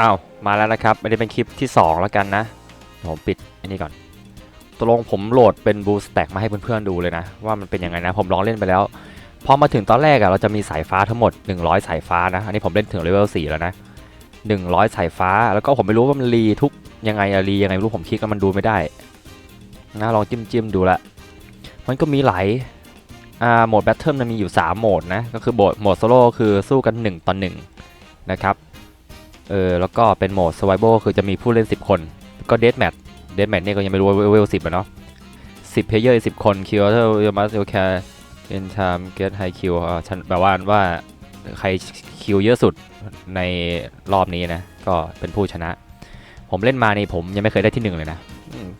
อ้าวมาแล้วนะครับไม่ได้เป็นคลิปที่ 2 แล้วกันนะผมปิดอันนี้ก่อนตกลงผมโหลดเป็นบูสแต็กมาให้เพื่อนๆดูเลยนะ ว่ามันเป็นยังไงนะ ผมลองเล่นไปแล้วพอมาถึงตอนแรกอะเราจะมีสายฟ้าทั้งหมด 100 สายฟ้านะ อันนี้ผมเล่นถึงเลเวล4แล้วนะ 100 สายฟ้าแล้วก็ผมไม่รู้ว่ามันรีทุกยังไงอะรียังไงไม่รู้ผมคลิกแล้วมันดูไม่ได้นะลองจิ้มจิ้มๆดูละมันก็มีหลายอ่าโหมดแบทเทิลมันมีอยู่ 3 โหมดนะ ก็คือโหมดโหมดโซโล่คือสู้กัน 1 ต่อ 1 นะครับ เออแล้วก็เป็นโหมด survival คือจะมีผู้เล่น 10 คน ก็ death match death match เนี่ยก็ยังไม่รู้ว่าเวล10อะเนาะ10 player 10คน kill other you must you can in time get high kill อ่าฉันแปลว่าว่าใครคิวเยอะสุดในรอบนี้นะ ก็เป็นผู้ชนะ ผมเล่นมานี่ผมยังไม่เคยได้ที่หนึ่งเลยนะ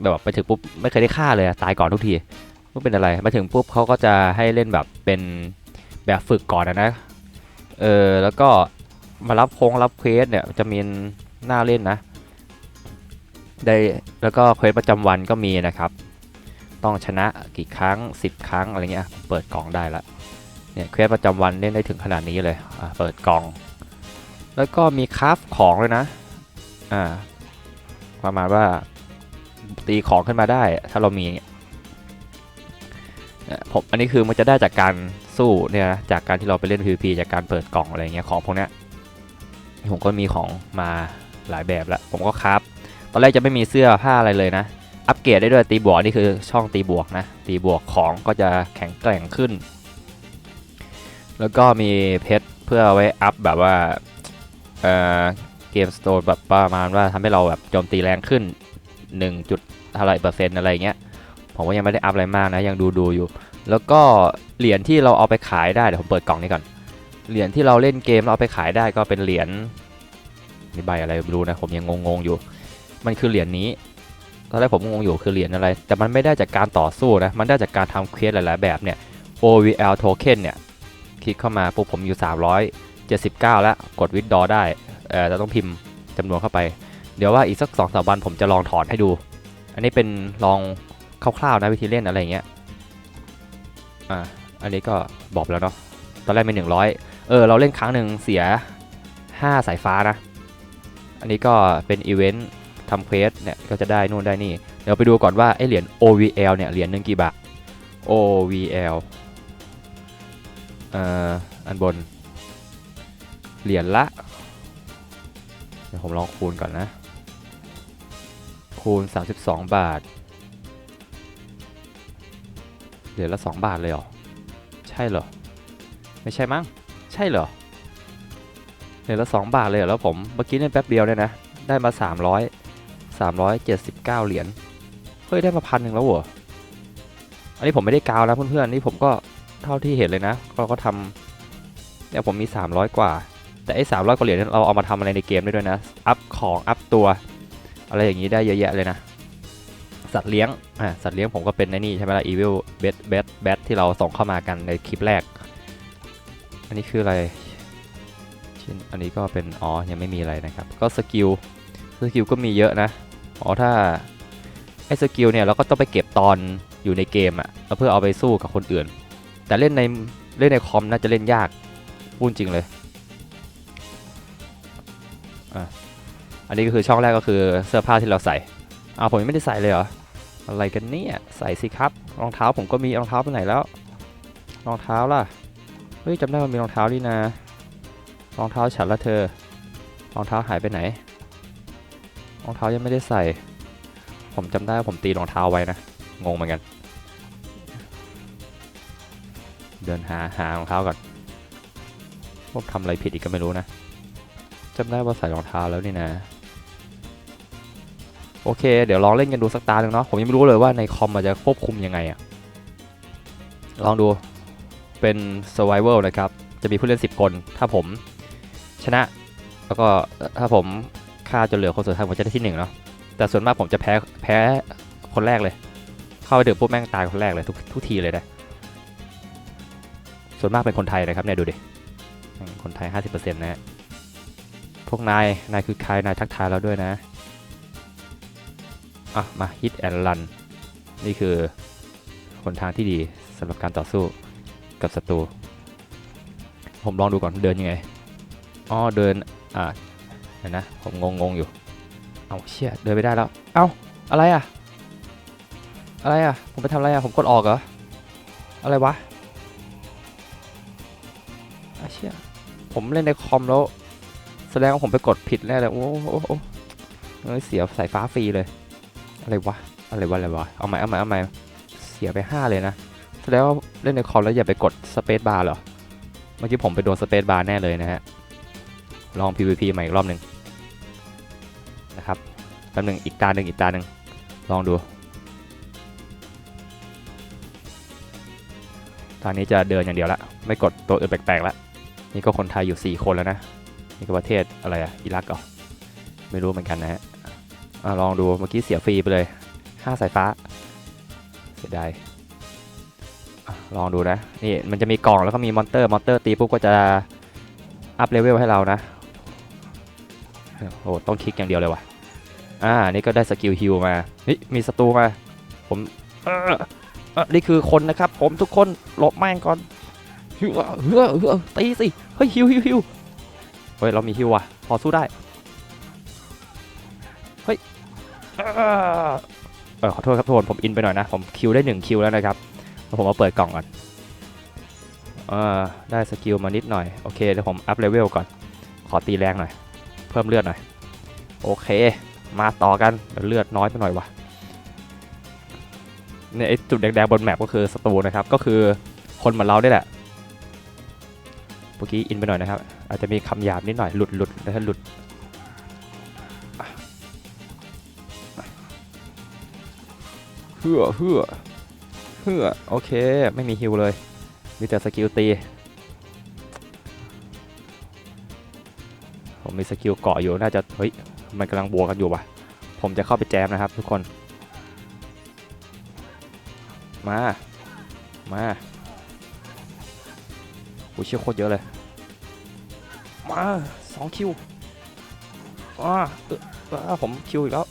แบบไปถึงปุ๊บไม่เคยได้ฆ่าเลยตายก่อนทุกทีไม่เป็นอะไรมาถึงปุ๊บเขาก็จะให้เล่นแบบเป็นแบบฝึกก่อนนะเออแล้วก็ มารับโค้งรับเควสเนี่ยจะมีหน้าเล่นนะได้แล้วก็เควสประจำวันก็มีนะครับ ต้องชนะกี่ครั้ง 10 ครั้งอะไรเงี้ยเปิดกล่องได้ละเนี่ยเควสประจำวันเล่นได้ถึงขนาดนี้เลยเปิดกล่อง แล้วก็มีคราฟของเลยนะอ่าประมาณว่าตีของขึ้นมาได้ถ้าเรามีเนี่ยผมอันนี้คือมันจะได้จากการสู้เนี่ยนะจากการที่เราไปเล่น PVP จากการเปิดกล่องอะไรเงี้ยของพวกเนี้ย ผมก็มีของมาหลายแบบแล้วผมก็ครับตอนแรกจะไม่มีเสื้อผ้าอะไรเลยนะ อัปเกรดได้ด้วยตีบวกนี่คือช่องตีบวกนะ ตีบวกของก็จะแข็งแกร่งขึ้น แล้วก็มีเพชรเพื่อไว้อัพแบบว่าเอ่อเกมสโตร์แบบประมาณว่าทำให้เราแบบโจมตีแรงขึ้น 1 จุดเท่าไรเปอร์เซ็นต์อะไรเงี้ย ผมก็ยังไม่ได้อัพอะไรมากนะ ยังดูดูอยู่ แล้วก็เหรียญที่เราเอาไปขายได้เดี๋ยวผมเปิดกล่องนี้ก่อน เหรียญที่เราเล่นเกมเราเอาไปขายได้ก็เป็นเหรียญนี่ใบอะไรไม่รู้นะผมยังงงๆอยู่ มันคือเหรียญนี้ตอนแรกผมงงอยู่คือเหรียญอะไร แต่มันไม่ได้จากการต่อสู้นะ มันได้จากการทำเควสหลายๆ แบบเนี่ย OVL token เนี่ย คลิกเข้ามาปุ๊บผมอยู่ 379 แล้ว กดวิดดอได้ เออเราต้องพิมพ์จำนวนเข้าไป เดี๋ยวว่าอีกสักสองสามวันผมจะลองถอนให้ดู อันนี้เป็นลองคร่าวๆนะวิธีเล่นอะไรเงี้ย อ่า อันนี้ก็บอกแล้วเนาะ ตอนแรกเป็น100 เออเราเล่นครั้งหนึ่งเสีย 5 สายฟ้านะ อันนี้ก็เป็นอีเวนต์ทำเควสเนี่ยก็จะได้นู่นได้นี่ เดี๋ยวไปดูก่อนว่าไอเหรียญ OVL เนี่ยเหรียญหนึ่งกี่บาท OVL เอ่ออันบน เหรียญละ เดี๋ยวผมลองคูณก่อนนะ คูณ 32 บาท เหรียญละ 2 บาทเลยเหรอ ใช่เหรอ ไม่ใช่มั้ง ใช่เหรอเหรียญละ2บาทเลยเหรอแล้วผมเมื่อกี้เนี่ยแป๊บเดียวเนี่ยนะ ได้มา 300 379 เหรียญเฮ้ยได้มาพันหนึ่งแล้วเหรออันนี้ผมไม่ได้กาวนะเพื่อนๆนี่ผมก็เท่าที่เห็นเลยนะเราก็ทำเนี่ยผมมี 300 กว่า แต่ไอ้300กว่าเหรียญเนี่ยเราเอามาทำอะไรในเกมได้ด้วยนะอัพของอัพตัว อะไรอย่างนี้ได้เยอะแยะเลยนะสัตว์เลี้ยง อ่า สัตว์เลี้ยงผมก็เป็นในนี่ใช่ไหมล่ะ Evil Bet Bet Bet ที่เราส่งเข้ามากันในคลิปแรก อันนี้คืออะไรชิ้นอันนี้ก็เป็นอ๋อยังไม่มีอะไรนะครับ ก็สกิลสกิลก็มีเยอะนะอ๋อถ้าไอ้สกิลเนี่ยเราก็ต้องไปเก็บตอนอยู่ในเกมอะแล้วเพื่อเอาไปสู้กับคนอื่น แต่เล่นในเล่นในคอมน่าจะเล่นยากพูดจริงเลยอะอันนี้ก็คือช่องแรกก็คือเสื้อผ้าที่เราใส่อ้าวผมยังไม่ได้ใส่เลยเหรออะไรกันเนี่ยใส่สิครับรองเท้าผมก็มีรองเท้าไปไหนแล้วรองเท้าล่ะ ฮ้ยจำได้ว่ามีรองเท้านี่นะรองเท้าฉันละเธอรองเท้าหายไปไหนรองเท้ายังไม่ได้ใส่ ผมจำได้ว่าผมตีรองเท้าไว้นะงงเหมือนกัน เดินหาหารองเท้าก่อนผมทำอะไรผิดอีกก็ไม่รู้นะจำได้ว่าใส่รองเท้าแล้วนี่นะโอเค เดี๋ยวลองเล่นกันดูสักตาหนึ่งเนาะผมยังไม่รู้เลยว่าในคอมมันจะควบคุมยังไงอะลองดู เป็น survival นะครับ จะมีผู้เล่น 10 คน ถ้าผมชนะ แล้วก็ถ้าผมฆ่าจนเหลือคนสุดท้ายผมจะได้ที่หนึ่งเนาะ แต่ส่วนมากผมจะแพ้แพ้คนแรกเลย เข้าไปถึงปุ๊บแม่งตายคนแรกเลยทุกทุกทีเลยนะ ส่วนมากเป็นคนไทยนะครับเนี่ยดูดิ คนไทย 50%นะฮะ พวกนาย นายคือใคร นายทักทายเราด้วยนะ อะ มา hit and run นี่คือหนทางที่ดีสำหรับการต่อสู้ กับศัตรูผมลองดูก่อนเดินยังไงอ๋อเดินอะเดี๋ยวนะผมงงงๆอยู่เอาเชี่ยเดินไม่ได้แล้วเอาอะไรอะอะไรอะผมไปทำอะไรอะผมกดออกเหรออะไรวะอาเชี่ยผมเล่นในคอมแล้ว แสดงว่าผมไปกดผิดแน่เลยโอ้โหเอ้ยเสียสายฟ้าฟรีเลย อะไรวะอะไรวะอะไรวะเอาใหม่เอาใหม่เอาใหม่เสียไปห้าเลยนะ แสดงว่าเล่นในคอมแล้วอย่าไปกดสเปซบาร์เหรอ เมื่อกี้ผมไปโดนสเปซบาร์แน่เลยนะฮะ ลอง PVP ใหม่อีกรอบหนึ่งนะครับแป๊บหนึ่งอีกตาหนึ่งอีกตาหนึ่งลองดู ตอนนี้จะเดินอย่างเดียวละ ไม่กดตัวอื่นแปลกๆละ นี่ก็คนไทยอยู่ 4 คนแล้วนะ นี่ก็ประเทศอะไรอะอิรักเหรอ ไม่รู้เหมือนกันนะฮะลองดู เมื่อกี้เสียฟรีไปเลย 5 สายฟ้า เสียดาย ลองดูนะ นี่มันจะมีกล่องแล้วก็มีมอนเตอร์มอนเตอร์ตีปุ๊บก็จะอัพเลเวลให้เรานะ โอ้ต้องคลิกอย่างเดียวเลยว่ะ อ่า นี่ก็ได้สกิลฮิลมาเฮ้ยมีศัตรูมา ผมออเออนี่คือคนนะครับ ผมทุกคนหลบแม่งก่อนฮิวเฮ้อเฮ้อตีสิ เฮ้ยฮิวฮิวฮิวเฮ้ย เรามีฮิวว่ะ พอสู้ได้ เฮ้ยเออขอโทษครับทุกคนผมอินไปหน่อยนะ ผมคิวได้หนึ่งคิวแล้วนะครับ ผมมาเปิดกล่องก่อนอได้สกิลมานิดหน่อย โอเคเดี๋ยวผมอัพเลเวลก่อน ขอตีแรงหน่อย เพิ่มเลือดหน่อย โอเค มาต่อกันเดี๋ยวเลือดน้อยไปหน่อยวะเนี่ยไอจุดแดงๆบนแมปก็คือศัตรูนะครับ ก็คือคนเหมือนเราได้แหละเมื่อกี้อินไปหน่อยนะครับ อาจจะมีคำหยาบนิดหน่อยหลุดหลุดนะฮะหลุดเฮือเฮือ เฮือโอเค ไม่มีฮิวเลย มีแต่สกิลตี ผมมีสกิลเกาะอยู่น่าจะเฮ้ยมันกำลังบวกกันอยู่ว่ะ ผมจะเข้าไปแจมนะครับทุกคน มา มาโอ้ยเชี่ยโคตรเยอะเลย มาสองคิวว้าเออผมคิวอีกแล้ว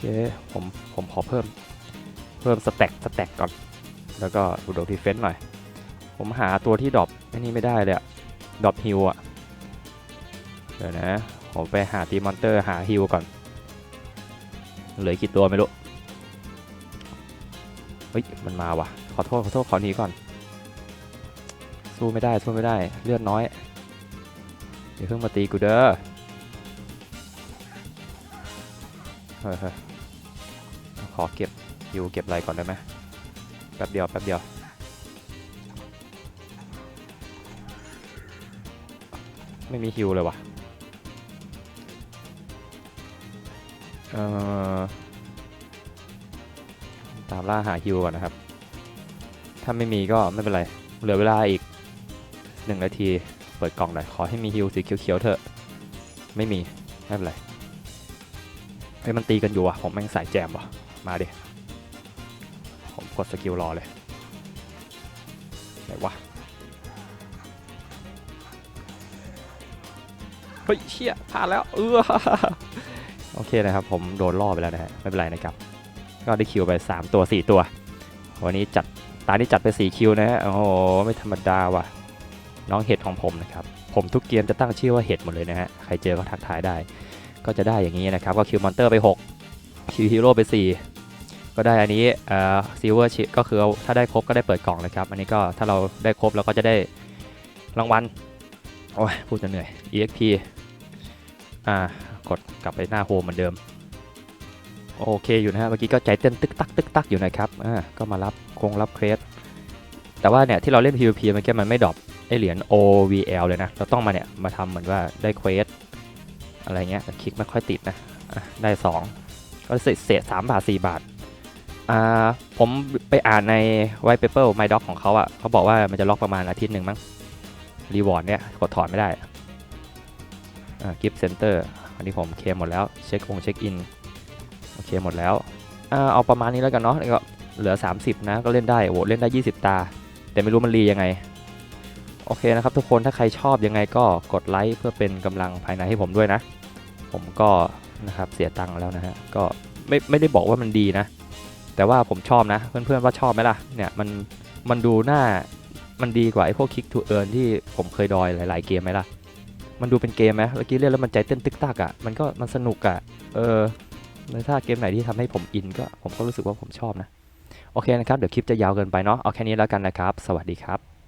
เค ผมผมขอเพิ่มเพิ่มสแต็กสแต็กก่อน แล้วก็ดูดอกดีเฟนต์หน่อย ผมหาตัวที่ดรอปไอ้นี่ไม่ได้เลยอะดรอปฮิวอะเดี๋ยวนะ ผมไปหาตีมอนเตอร์หาฮิวก่อน เหลือกี่ตัวไม่รู้ เฮ้ย มันมาว่ะ ขอโทษ ขอโทษ ขอหนีก่อน สู้ไม่ได้ สู้ไม่ได้ เลือดน้อย เดี๋ยวเพิ่งมาตีกูเด้อ เฮ้ย อเก็บฮิวเก็บอะไรก่อนได้ไหมแป๊บเดียวแป๊บเดียวไม่มีฮิวเลยว่ะเอ่อตามล่าหาฮิวก่อนนะครับ ถ้าไม่มีก็ไม่เป็นไร เหลือเวลาอีกหนึ่งนาที เปิดกล่องหน่อย ขอให้มีฮิวสีเขียวๆเถอะ ไม่มี ไม่เป็นไรเฮ้มันตีกันอยู่ว่ะ ผมแม่งสายแจมว่ะ มาดิ ผมกดสกิลรอเลย ไหนวะ เฮ้ยเชี่ยพลาดแล้ว เออโอเคนะครับ ผมโดนล่อไปแล้วนะฮะ ไม่เป็นไรนะครับ ก็ได้คิวไป 3 ตัว 4 ตัว วันนี้จัด ตานี้จัดไป 4 คิวนะฮะ โอ้โห ไม่ธรรมดาว่ะ น้องเห็ดของผมนะครับ ผมทุกเกมจะตั้งชื่อว่าเห็ดหมดเลยนะฮะ ใครเจอก็ทักทายได้ ก็จะได้อย่างนี้นะครับ ก็คิวมอนเตอร์ไป 6 คิวฮีโร่ไป 4 ก็ได้อันนี้เอ่อซิลเวอร์ชิก็คือถ้าได้ครบก็ได้เปิดกล่องนะครับ อันนี้ก็ถ้าเราได้ครบเราก็จะได้รางวัลโอ้ยพูดจะเหนื่อย EXP อ่ากดกลับไปหน้าโฮมเหมือนเดิม โอเคอยู่นะฮะเมื่อกี้ก็ใจเต้นตึกตักตึกตักอยู่นะครับอ่าก็มารับคงรับเควสแต่ว่าเนี่ยที่เราเล่น PVP เมื่อกี้มันไม่ดรอปไอเหรียญ OVL เลยนะ เราต้องมาเนี่ยมาทำเหมือนว่าได้เควสอะไรเงี้ยแต่คลิกไม่ค่อยติดนะะได้ 2 ก็เศษสามบาท4บาทอ่าผมไปอ่านใน White Paper My Doc ของเขาอะ่ะเขาบอกว่ามันจะล็อกประมาณอาทิตย์หนึ่งมั้งรีวอร์ดเนี่ยกดถอนไม่ได้อ่ากิฟต์เซ็นเตอร์อันนี้ผมเคลมหมดแล้วเช็คองเช็คอินโอเคหมดแล้วอ่าเอาประมาณนี้แล้วกันเนาะก็เหลือ 30 นะ ก็เล่นได้โอ้โหเล่นได้ 20 ตา แต่ไม่รู้มันรียังไง โอเคนะครับทุกคนถ้าใครชอบยังไงก็กดไลค์เพื่อเป็นกำลังภายในให้ผมด้วยนะ ผมก็ นะครับเสียตังค์แล้วนะฮะก็ไม่ไม่ได้บอกว่ามันดีนะ แต่ว่าผมชอบนะ เพื่อนๆว่าชอบไหมล่ะเนี่ยมันมันดูหน้ามันดีกว่าไอ้พวกคิกทูเอิร์นที่ผมเคยดอยหลาย ๆ เกมไหมล่ะ มันดูเป็นเกมไหมเมื่อกี้เล่นแล้วมันใจเต้นตึกตักอะ่ะ มันก็มันสนุกอะ่ะ เออแล้วถ้าเกมไหนที่ทำให้ผมอินก็ผมก็รู้สึกว่าผมชอบนะ โอเคนะครับ เดี๋ยวคลิปจะยาวเกินไปเนาะ เอาแค่นี้แล้วกันนะครับ สวัสดีครับ